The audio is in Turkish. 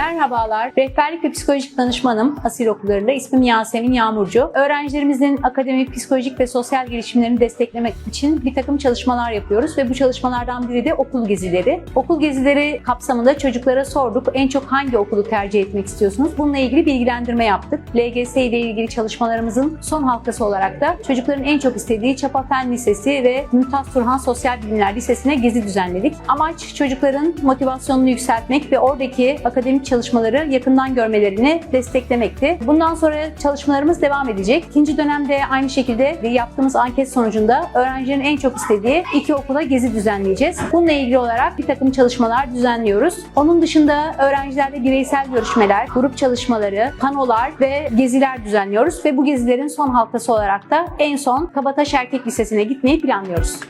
Merhabalar, rehberlik ve psikolojik danışmanım Asil Okulları'nda. İsmim Yasemin Yağmurcu. Öğrencilerimizin akademik, psikolojik ve sosyal gelişimlerini desteklemek için bir takım çalışmalar yapıyoruz ve bu çalışmalardan biri de okul gezileri. Okul gezileri kapsamında çocuklara sorduk en çok hangi okulu tercih etmek istiyorsunuz? Bununla ilgili bilgilendirme yaptık. LGS ile ilgili çalışmalarımızın son halkası olarak da çocukların en çok istediği Çapa Fen Lisesi ve Mümtaz Turhan Sosyal Bilimler Lisesi'ne gezi düzenledik. Amaç çocukların motivasyonunu yükseltmek ve oradaki akademik çalışmaları yakından görmelerini desteklemekti. Bundan sonra çalışmalarımız devam edecek. İkinci dönemde aynı şekilde yaptığımız anket sonucunda öğrencilerin en çok istediği iki okula gezi düzenleyeceğiz. Bununla ilgili olarak bir takım çalışmalar düzenliyoruz. Onun dışında öğrencilerle bireysel görüşmeler, grup çalışmaları, panolar ve geziler düzenliyoruz ve bu gezilerin son halkası olarak da en son Kabataş Erkek Lisesi'ne gitmeyi planlıyoruz.